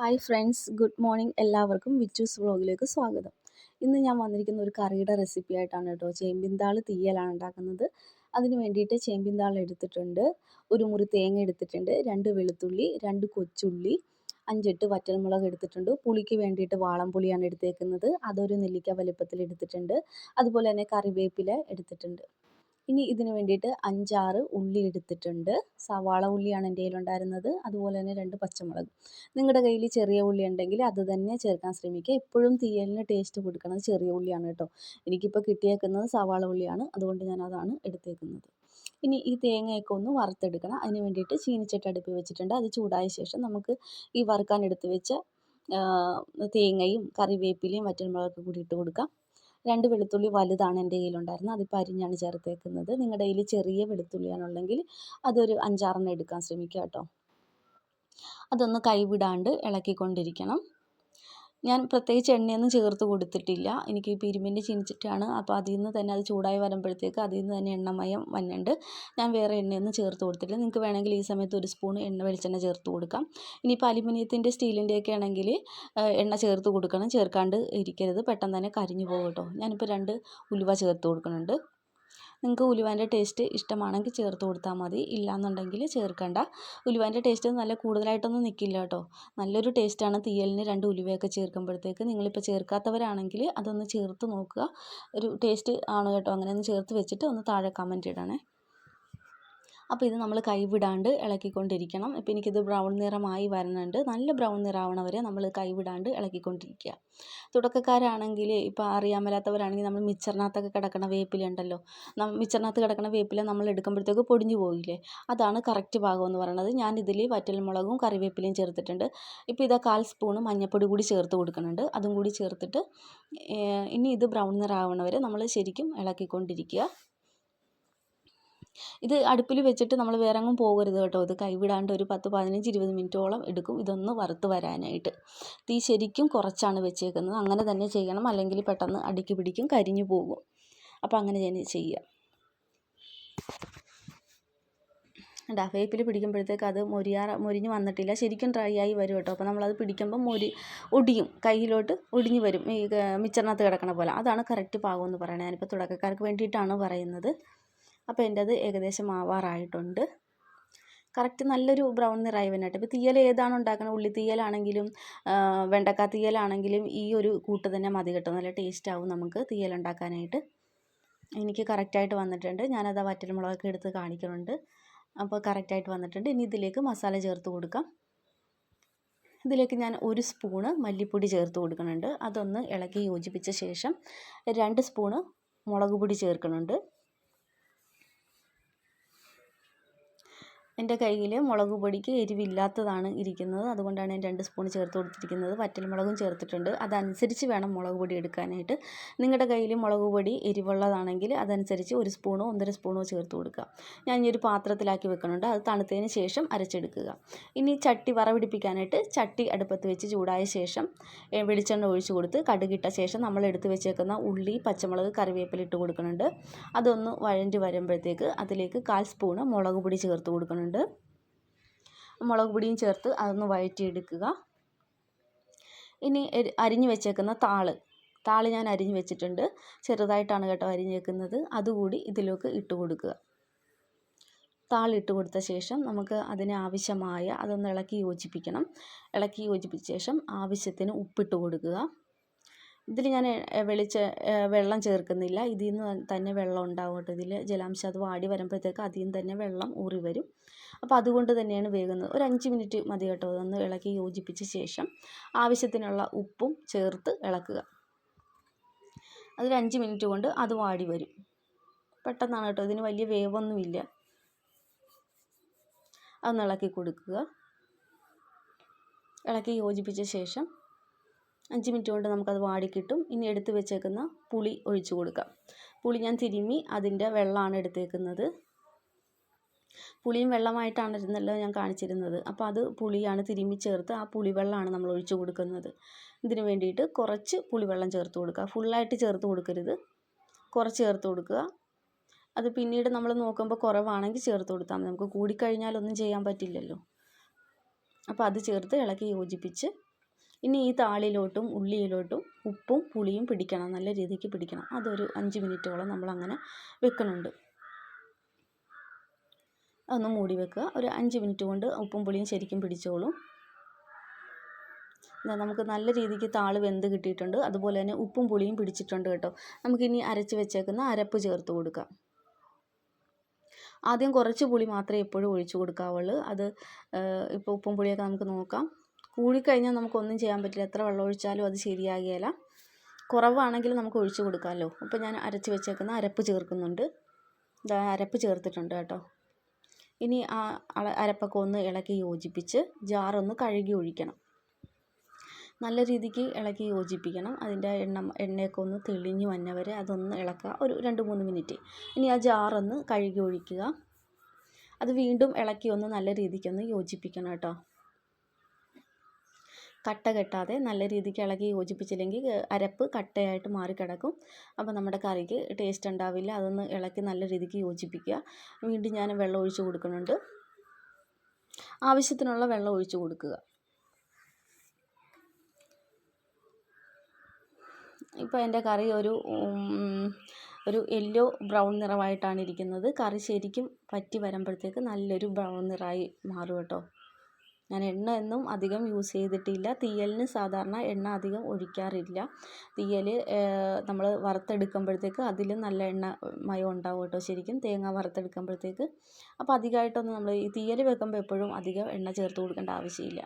Hi friends good morning എല്ലാവർക്കും വിച്ചൂസ് വ്ളോഗിലേക്ക് സ്വാഗതം. ഇന്ന് ഞാൻ വന്നിരിക്കുന്ന ഒരു കറിയുടെ റെസിപ്പി ആയിട്ടാണ് കേട്ടോ ചേമ്പിന്താൾ തീയലാണ് ഉണ്ടാക്കുന്നത്. അതിന് വേണ്ടിയിട്ട് ചേമ്പിന്താൾ എടുത്തിട്ടുണ്ട് ഒരു മുറി തേങ്ങ എടുത്തിട്ടുണ്ട് രണ്ട് വെളുത്തുള്ളി രണ്ട് കൊച്ചുള്ളി അഞ്ചെട്ട് വറ്റൽമുളക് എടുത്തിട്ടുണ്ട്. പുളിക്ക് വേണ്ടിയിട്ട് വാളംപുളിയാണ് എടുത്തേക്കുന്നത്. അതൊരു നെല്ലിക്ക വലിപ്പത്തിൽ എടുത്തിട്ടുണ്ട്. അതുപോലെ തന്നെ കറിവേപ്പില എടുത്തിട്ടുണ്ട്. ഇനി ഇതിന് വേണ്ടിയിട്ട് അഞ്ചാറ് ഉള്ളി എടുത്തിട്ടുണ്ട്. സവാള ഉള്ളിയാണ് എന്റെ കയ്യിലുണ്ടായിരുന്നത് അതുപോലെ തന്നെ രണ്ട് പച്ചമുളക്. നിങ്ങളുടെ കയ്യിൽ ചെറിയ ഉള്ളി ഉണ്ടെങ്കിൽ അത് തന്നെ ചേർക്കാൻ ശ്രമിക്കുക. എപ്പോഴും തീയലിന് ടേസ്റ്റ് കൊടുക്കുന്നത് ചെറിയ ഉള്ളിയാണ് കേട്ടോ. എനിക്കിപ്പോൾ കിട്ടിയേക്കുന്നത് സവാള ഉള്ളിയാണ്. അതുകൊണ്ട് ഞാൻ അതാണ് എടുത്തേക്കുന്നത്. ഇനി ഈ തേങ്ങയൊക്കെ ഒന്ന് വറുത്തെടുക്കണം. അതിന് വേണ്ടിയിട്ട് ചീനിച്ചട്ടി അടുപ്പിൽ വെച്ചിട്ടുണ്ട്. അത് ചൂടായ ശേഷം നമുക്ക് ഈ വറുക്കാൻ എടുത്ത് വെച്ച തേങ്ങയും കറിവേപ്പിലയും വറ്റൽമുളകൊക്കെ കൂടി ഇട്ട് കൊടുക്കാം. രണ്ട് വെളുത്തുള്ളി വലുതാണ് എന്റെ കയ്യിലുണ്ടായിരുന്നത്. അതിപ്പോൾ അരിഞ്ഞാണ് ചേർത്തേക്കുന്നത്. നിങ്ങളുടെ കയ്യിൽ ചെറിയ വെളുത്തുള്ളിയാണുള്ളെങ്കിൽ അതൊരു അഞ്ചാറെണ്ണം എടുക്കാൻ ശ്രമിക്കുക കേട്ടോ അതൊന്ന് കൈവിടാണ്ട് ഇളക്കിക്കൊണ്ടിരിക്കണം. ഞാൻ പ്രത്യേകിച്ച് എണ്ണയൊന്നും ചേർത്ത് കൊടുത്തിട്ടില്ല. എനിക്ക് പിരിമിന്റെ ചീനിച്ചിട്ടാണ്. അപ്പോൾ അതിൽ നിന്ന് തന്നെ അത് ചൂടായി വരുമ്പോഴത്തേക്ക് അതിൽ നിന്ന് തന്നെ എണ്ണമയം വന്നിട്ടുണ്ട്. ഞാൻ വേറെ എണ്ണയൊന്നും ചേർത്ത് കൊടുത്തിട്ടില്ല. നിങ്ങൾക്ക് വേണമെങ്കിൽ ഈ സമയത്ത് ഒരു സ്പൂൺ എണ്ണ വെളിച്ചെണ്ണ ചേർത്ത് കൊടുക്കാം. ഇനി ഇനിയിപ്പോൾ അലുമിനിയത്തിന്റെ സ്റ്റീലിന്റെയൊക്കെ ആണെങ്കിൽ എണ്ണ ചേർത്ത് കൊടുക്കണം. ചേർക്കാണ്ട് ഇരിക്കരുത്. പെട്ടെന്ന് തന്നെ കരിഞ്ഞു പോകും കേട്ടോ. ഞാനിപ്പോൾ രണ്ട് ഉലുവ ചേർത്ത് കൊടുക്കുന്നുണ്ട്. നിങ്ങൾക്ക് ഉലുവേന്റെ ടേസ്റ്റ് ഇഷ്ടമാണെങ്കിൽ ചേർത്ത് കൊടുത്താൽ മതി. ഇല്ലയെന്നുണ്ടെങ്കിൽ ചേർക്കണ്ട. ഉലുവേന്റെ ടേസ്റ്റ് നല്ല കൂടുതലായിട്ടൊന്നും നിൽക്കില്ല കേട്ടോ. നല്ലൊരു ടേസ്റ്റാണ് തീയലിന് രണ്ട് ഉലുവയൊക്കെ ചേർക്കുമ്പോഴത്തേക്ക്. നിങ്ങളിപ്പോൾ ചേർക്കാത്തവരാണെങ്കിൽ അതൊന്ന് ചേർത്ത് നോക്കുക. ഒരു ടേസ്റ്റ് ആണ് കേട്ടോ. അങ്ങനെ ഒന്ന് ചേർത്ത് വെച്ചിട്ട് ഒന്ന് താഴെ കമന്റ് ഇടണേ. അപ്പോൾ ഇത് നമ്മൾ കൈവിടാണ്ട് ഇളക്കിക്കൊണ്ടിരിക്കണം. ഇപ്പോൾ എനിക്കിത് ബ്രൗൺ നിറമായി വരുന്നുണ്ട് നല്ല ബ്രൗൺ നിറാവണ വരെ നമ്മൾ കൈവിടാണ്ട് ഇളക്കിക്കൊണ്ടിരിക്കുക. തുടക്കക്കാരാണെങ്കിൽ ഇപ്പോൾ അറിയാൻ മേലാത്തവരാണെങ്കിൽ നമ്മൾ മിച്ചറിനകത്തൊക്കെ കിടക്കണ വേപ്പില ഉണ്ടല്ലോ. മിച്ചറിനകത്ത് കിടക്കണ വേപ്പില നമ്മൾ എടുക്കുമ്പോഴത്തേക്ക് പൊടിഞ്ഞു പോയില്ലേ അതാണ് കറക്റ്റ് ഭാഗം എന്ന് പറയുന്നത് ഞാൻ ഇതിൽ വറ്റൽമുളകും കറിവേപ്പിലയും ചേർത്തിട്ടുണ്ട്. ഇപ്പോൾ ഇതാ കാൽ സ്പൂണ് മഞ്ഞൾപ്പൊടി കൂടി ചേർത്ത് കൊടുക്കുന്നുണ്ട്. അതും കൂടി ചേർത്തിട്ട് ഇനി ഇത് ബ്രൗൺ നിറാവണ വരെ നമ്മൾ ശരിക്കും ഇളക്കിക്കൊണ്ടിരിക്കുക. ഇത് അടുപ്പിൽ വെച്ചിട്ട് നമ്മൾ വേറെ എങ്ങും പോകരുത് കേട്ടോ. ഇത് കൈവിടാണ്ട് ഒരു പത്ത് പതിനഞ്ച് ഇരുപത് മിനിറ്റോളം എടുക്കും. ഇതൊന്ന് വറുത്ത് വരാനായിട്ട്. തീ ശരിക്കും കുറച്ചാണ് വെച്ചേക്കുന്നത്. അങ്ങനെ തന്നെ ചെയ്യണം. അല്ലെങ്കിൽ പെട്ടെന്ന് അടുക്കി പിടിക്കും കരിഞ്ഞു പോകും. അപ്പോൾ അങ്ങനെ തന്നെ ചെയ്യാം വേപ്പിൽ പിടിക്കുമ്പോഴത്തേക്ക് അത് മൊരിയാറ മൊരിഞ്ഞ് വന്നിട്ടില്ല. ശരിക്കും ഡ്രൈ ആയി വരും കേട്ടോ. അപ്പോൾ നമ്മളത് പിടിക്കുമ്പോൾ മൊരി ഒടിയും. കയ്യിലോട്ട് ഒടിഞ്ഞു വരും. ഈ മിച്ചറിനകത്ത് കിടക്കണ പോലെ. അതാണ് കറക്റ്റ് പാകം എന്ന് പറയുന്നത്. ഞാനിപ്പോൾ തുടക്കക്കാർക്ക് വേണ്ടിയിട്ടാണ് പറയുന്നത്. അപ്പോൾ എന്റെ അത് ഏകദേശം ആവാറായിട്ടുണ്ട്. കറക്റ്റ് നല്ലൊരു ബ്രൗൺ നിറമായി വന്നിട്ട്. ഇപ്പോൾ തീയൽ ഏതാണ് ഉണ്ടാക്കുന്നത്? ഉള്ളി തീയലാണെങ്കിലും വെണ്ടക്ക തീയലാണെങ്കിലും ഈ ഒരു കൂട്ട് തന്നെ മതി കിട്ടും. നല്ല ടേസ്റ്റ് ആവും നമുക്ക് തീയൽ ഉണ്ടാക്കാനായിട്ട്. എനിക്ക് കറക്റ്റായിട്ട് വന്നിട്ടുണ്ട്. ഞാനത് വറ്റൽമുളകൊക്കെ എടുത്ത് കാണിക്കുന്നുണ്ട്. അപ്പോൾ കറക്റ്റായിട്ട് വന്നിട്ടുണ്ട്. ഇനി ഇതിലേക്ക് മസാല ചേർത്ത് കൊടുക്കാം. ഇതിലേക്ക് ഞാൻ ഒരു സ്പൂണ് മല്ലിപ്പൊടി ചേർത്ത് കൊടുക്കുന്നുണ്ട്. അതൊന്ന് ഇളക്കി യോജിപ്പിച്ച ശേഷം രണ്ട് സ്പൂണ് മുളക് പൊടി ചേർക്കുന്നുണ്ട്. എന്റെ കയ്യിൽ മുളക് പൊടിക്ക് എരിവില്ലാത്തതാണ് ഇരിക്കുന്നത്. അതുകൊണ്ടാണ് ഞാൻ രണ്ട് സ്പൂൺ ചേർത്ത് കൊടുത്തിരിക്കുന്നത്. വറ്റൽമുളകും ചേർത്തിട്ടുണ്ട്. അതനുസരിച്ച് വേണം മുളക് പൊടി എടുക്കാനായിട്ട്. നിങ്ങളുടെ കയ്യിൽ മുളക് പൊടി എരിവുള്ളതാണെങ്കിൽ അതനുസരിച്ച് ഒരു സ്പൂണോ ഒന്നര സ്പൂണോ ചേർത്ത് കൊടുക്കുക. ഞാൻ ഈ ഒരു പാത്രത്തിലാക്കി വെക്കുന്നുണ്ട്. അത് തണുത്തതിന് ശേഷം അരച്ചെടുക്കുക. ഇനി ചട്ടി വറവിടിപ്പിക്കാനായിട്ട് ചട്ടി അടുപ്പത്ത് വെച്ച് ചൂടായ ശേഷം വെളിച്ചെണ്ണ ഒഴിച്ച് കൊടുത്ത് കടുകിട്ട ശേഷം നമ്മൾ എടുത്ത് വെച്ചേക്കുന്ന ഉള്ളി പച്ചമുളക് കറിവേപ്പില ഇട്ട് കൊടുക്കുന്നുണ്ട്. അതൊന്ന് വഴഞ്ഞ് വരുമ്പോഴത്തേക്ക് അതിലേക്ക് കാൽ സ്പൂണ് മുളക് പൊടി ചേർത്ത് കൊടുക്കുന്നുണ്ട്. ചേർക്കുന്നുണ്ട് മുളക് പൊടിയും ചേർത്ത് അതൊന്ന് വഴറ്റിയെടുക്കുക. ഇനി അരിഞ്ഞു വെച്ചേക്കുന്ന താൾ. താൾ ഞാൻ അരിഞ്ഞു വെച്ചിട്ടുണ്ട്. ചെറുതായിട്ടാണ് കേട്ടോ അരിഞ്ഞ് വെക്കുന്നത്. അതുകൂടി ഇതിലേക്ക് ഇട്ട് കൊടുക്കുക. താളിട്ട് കൊടുത്ത ശേഷം നമുക്ക് അതിന് ആവശ്യമായ അതൊന്ന് ഇളക്കി യോജിപ്പിക്കണം. ഇളക്കി യോജിപ്പിച്ച ശേഷം ആവശ്യത്തിന് ഉപ്പിട്ട് കൊടുക്കുക. ഇതിൽ ഞാൻ വെളിച്ച വെള്ളം ചേർക്കുന്നില്ല. ഇതിൽ നിന്ന് തന്നെ വെള്ളം ഉണ്ടാവും കേട്ടോ ഇതിൽ ജലാംശം അത് വാടി വരുമ്പോഴത്തേക്ക് അതിൽ നിന്ന് തന്നെ വെള്ളം ഊറി വരും. അപ്പോൾ അതുകൊണ്ട് തന്നെയാണ് വേകുന്നത്. ഒരു അഞ്ച് മിനിറ്റ് മതി കേട്ടോ അതൊന്ന് ഇളക്കി യോജിപ്പിച്ച ശേഷം ആവശ്യത്തിനുള്ള ഉപ്പും ചേർത്ത് ഇളക്കുക. അതൊരു മിനിറ്റ് കൊണ്ട് അത് വാടി വരും. പെട്ടെന്നാണ് കേട്ടോ. ഇതിന് വലിയ വേവൊന്നുമില്ല. അതൊന്ന് ഇളക്കി കൊടുക്കുക. ഇളക്കി യോജിപ്പിച്ച ശേഷം അഞ്ച് മിനിറ്റ് കൊണ്ട് നമുക്കത് വാടിക്കിട്ടും ഇനി എടുത്ത് വെച്ചേക്കുന്ന പുളി ഒഴിച്ചു കൊടുക്കാം. പുളി ഞാൻ തിരുമ്മി അതിന്റെ വെള്ളമാണ് എടുത്തേക്കുന്നത്. പുളിയും വെള്ളമായിട്ടാണ് ഇരുന്നല്ലോ ഞാൻ കാണിച്ചിരുന്നത്. അപ്പോൾ അത് പുളിയാണ് തിരുമ്മി ചേർത്ത് ആ പുളിവെള്ളമാണ് നമ്മൾ ഒഴിച്ചു കൊടുക്കുന്നത്. ഇതിന് വേണ്ടിയിട്ട് കുറച്ച് പുളിവെള്ളം ചേർത്ത് കൊടുക്കുക. ഫുള്ളായിട്ട് ചേർത്ത് കൊടുക്കരുത്. കുറച്ച് ചേർത്ത് കൊടുക്കുക. അത് പിന്നീട് നമ്മൾ നോക്കുമ്പോൾ കുറവാണെങ്കിൽ ചേർത്ത് കൊടുത്താൽ മതി. നമുക്ക് കൂടിക്കഴിഞ്ഞാലൊന്നും ചെയ്യാൻ പറ്റില്ലല്ലോ. അപ്പോൾ അത് ചേർത്ത് ഇളക്കി യോജിപ്പിച്ച് ഇനി ഈ താളിലോട്ടും ഉള്ളിയിലോട്ടും ഉപ്പും പുളിയും പിടിക്കണം. നല്ല രീതിക്ക് പിടിക്കണം. അതൊരു അഞ്ച് മിനിറ്റോളം നമ്മളങ്ങനെ വെക്കുന്നുണ്ട്. അതൊന്ന് മൂടി വെക്കുക. ഒരു അഞ്ച് മിനിറ്റ് കൊണ്ട് ഉപ്പും പുളിയും ശരിക്കും പിടിച്ചോളും. നമുക്ക് നല്ല രീതിക്ക് താൾ വെന്ത് കിട്ടിയിട്ടുണ്ട്. അതുപോലെ തന്നെ ഉപ്പും പുളിയും പിടിച്ചിട്ടുണ്ട് കേട്ടോ. നമുക്കിനി അരച്ച് വെച്ചേക്കുന്ന അരപ്പ് ചേർത്ത് കൊടുക്കാം. ആദ്യം കുറച്ച് പുളി മാത്രമേ എപ്പോഴും ഒഴിച്ചു കൊടുക്കാവുള്ളൂ. അത് ഇപ്പോൾ ഉപ്പും പുളിയൊക്കെ നമുക്ക് നോക്കാം. കൂടിക്കഴിഞ്ഞാൽ നമുക്കൊന്നും ചെയ്യാൻ പറ്റില്ല. എത്ര വെള്ളം ഒഴിച്ചാലും അത് ശരിയാകുകയില്ല. കുറവാണെങ്കിൽ നമുക്ക് ഒഴിച്ചു കൊടുക്കാമല്ലോ. അപ്പോൾ ഞാൻ അരച്ച് വെച്ചേക്കുന്ന അരപ്പ് ചേർക്കുന്നുണ്ട്. ഇതാ അരപ്പ് ചേർത്തിട്ടുണ്ട് കേട്ടോ. ഇനി ആ അരപ്പൊക്കെ ഒന്ന് ഇളക്കി യോജിപ്പിച്ച് ജാറൊന്ന് കഴുകി ഒഴിക്കണം. നല്ല രീതിക്ക് ഇളക്കി യോജിപ്പിക്കണം. അതിന്റെ എണ്ണ എണ്ണയൊക്കെ ഒന്ന് തെളിഞ്ഞ് വന്നവരെ അതൊന്ന് ഇളക്കുക. ഒരു രണ്ട് മൂന്ന് മിനിറ്റ്. ഇനി ആ ജാറൊന്ന് കഴുകി ഒഴിക്കുക. അത് വീണ്ടും ഇളക്കി ഒന്ന് നല്ല രീതിക്കൊന്ന് യോജിപ്പിക്കണം കേട്ടോ. കട്ട കെട്ടാതെ നല്ല രീതിക്ക് ഇളകി യോജിപ്പിച്ചില്ലെങ്കിൽ അരപ്പ് കട്ടയായിട്ട് മാറിക്കിടക്കും. അപ്പോൾ നമ്മുടെ കറിക്ക് ടേസ്റ്റ് ഉണ്ടാവില്ല. അതൊന്ന് ഇളക്കി നല്ല രീതിക്ക് യോജിപ്പിക്കുക. വീണ്ടും ഞാൻ വെള്ളം ഒഴിച്ച് കൊടുക്കുന്നുണ്ട്. ആവശ്യത്തിനുള്ള വെള്ളം ഒഴിച്ച് കൊടുക്കുക. ഇപ്പോൾ എന്റെ കറി ഒരു ഒരു യെല്ലോ ബ്രൗൺ നിറമായിട്ടാണ് ഇരിക്കുന്നത്. കറി ശരിക്കും പറ്റി വരുമ്പോഴത്തേക്ക് നല്ലൊരു ബ്രൗൺ നിറമായി മാറും കേട്ടോ. ഞാൻ എണ്ണ ഒന്നും അധികം യൂസ് ചെയ്തിട്ടില്ല. തീയലിന് സാധാരണ എണ്ണ അധികം ഒഴിക്കാറില്ല. തീയൽ നമ്മൾ വറുത്തെടുക്കുമ്പോഴത്തേക്ക് അതിൽ നല്ല എണ്ണ മയം ഉണ്ടാവും കേട്ടോ ശരിക്കും. തേങ്ങ വറുത്തെടുക്കുമ്പോഴത്തേക്ക്. അപ്പോൾ അധികമായിട്ടൊന്നും നമ്മൾ ഈ തീയൽ വെക്കുമ്പോൾ എപ്പോഴും അധികം എണ്ണ ചേർത്ത് കൊടുക്കേണ്ട ആവശ്യമില്ല.